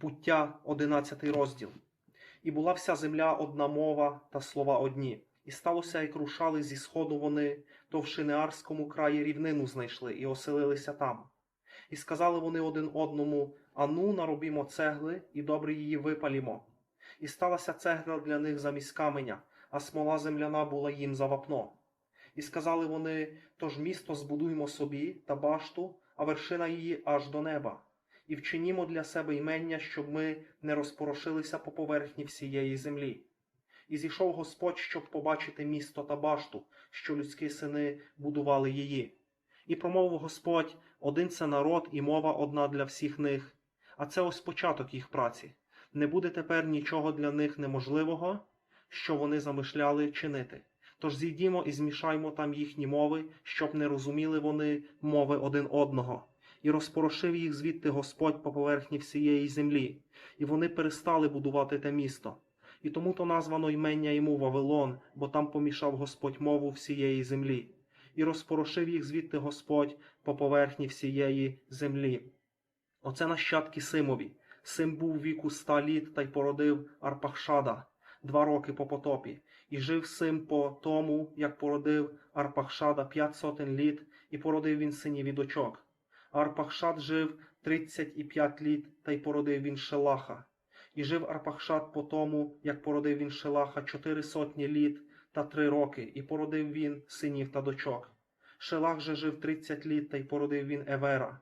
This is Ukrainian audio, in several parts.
Буття, 11 розділ. І була вся земля одна мова та слова одні. І сталося, як рушали зі сходу вони, то в Шинеарському краї рівнину знайшли і оселилися там. І сказали вони один одному: Ану, наробімо цегли, і добре її випалімо. І сталася цегла для них замість каменя, а смола земляна була їм за вапно. І сказали вони: Тож місто збудуймо собі та башту, а вершина її аж до неба і вчинімо для себе ймення, щоб ми не розпорошилися по поверхні всієї землі. І зійшов Господь, щоб побачити місто та башту, що людські сини будували її. І промовив Господь: один це народ і мова одна для всіх них, а це ось початок їх праці. Не буде тепер нічого для них неможливого, що вони замишляли чинити. Тож зійдімо і змішаймо там їхні мови, щоб не розуміли вони мови один одного і розпорошив їх звідти Господь по поверхні всієї землі, і вони перестали будувати те місто. І тому то названо ймення йому Вавилон, бо там помішав Господь мову всієї землі, і розпорошив їх звідти Господь по поверхні всієї землі. Оце нащадки Симові. Сим був віку ста літ та й породив Арпахшада два роки по потопі, і жив Сим по тому, як породив Арпахшада п'ять сотень літ, і породив він синів і дочок. Арпахшад жив тридцять і п'ять літ, та й породив він Шелаха. І жив Арпахшад по тому, як породив він Шелаха чотири сотні літ та три роки, і породив він синів та дочок. Шелах же жив тридцять літ, та й породив він Евера.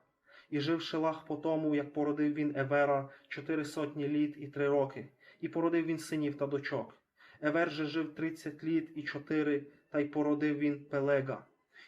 І жив Шелах по тому, як породив він Евера чотири сотні літ і три роки, і породив він синів та дочок. Евер же жив тридцять літ і чотири, та й породив він Пелега.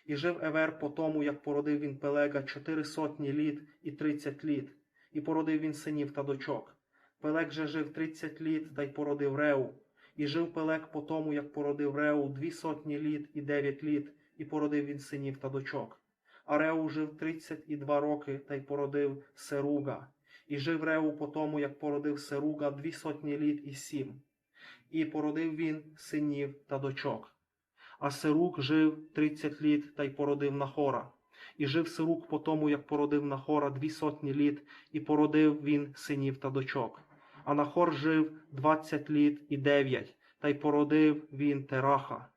І жив Евер по тому, як породив він Пелега чотири сотні літ і тридцять літ, і породив він синів та дочок. Пелег же жив тридцять літ та й породив Реу. І жив Пелег по тому, як породив Реу дві сотні літ і дев'ять літ, і породив він синів та дочок. А Реу жив тридцять і два роки та й породив Серуга. І жив Реу по тому, як породив Серуга дві сотні літ і сім. І породив він синів та дочок. А Сирук жив тридцять літ та й породив Нахора. І жив Сирук по тому, як породив Нахора дві сотні літ, і породив він синів та дочок. А Нахор жив двадцять літ і дев'ять, та й породив він Тераха.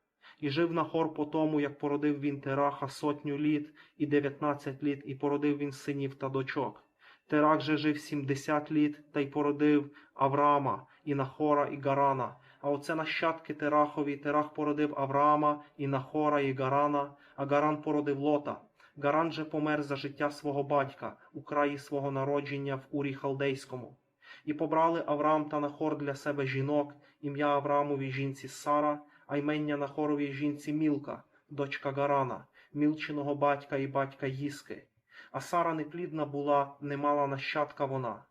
І жив Нахор по тому, як породив він Тераха сотню літ і дев'ятнадцять літ, і породив він синів та дочок. Терах же жив сімдесят літ, та й породив Авраама, і Нахора, і Гарана. А оце нащадки Терахові. Терах породив Авраама, і Нахора, і Гарана, а Гаран породив Лота. Гаран же помер за життя свого батька у краї свого народження в Урі Халдейському. І побрали Авраам та Нахор для себе жінок, ім'я Авраамовій жінці Сара, а ймення Нахоровій жінці Мілка, дочка Гарана, мілчиного батька і батька Їски. А Сара неплідна була, не мала нащадка вона.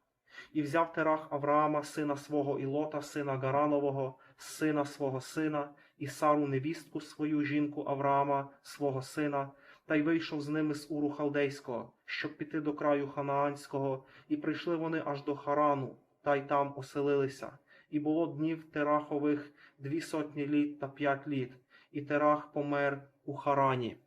І взяв Терах Авраама, сина свого і Лота, сина Гаранового, сина свого сина, і Сару невістку свою жінку Авраама, свого сина, та й вийшов з ними з Уру Халдейського, щоб піти до краю Ханаанського, і прийшли вони аж до Харану, та й там оселилися. І було днів Терахових дві сотні літ та п'ять літ, і Терах помер у Харані.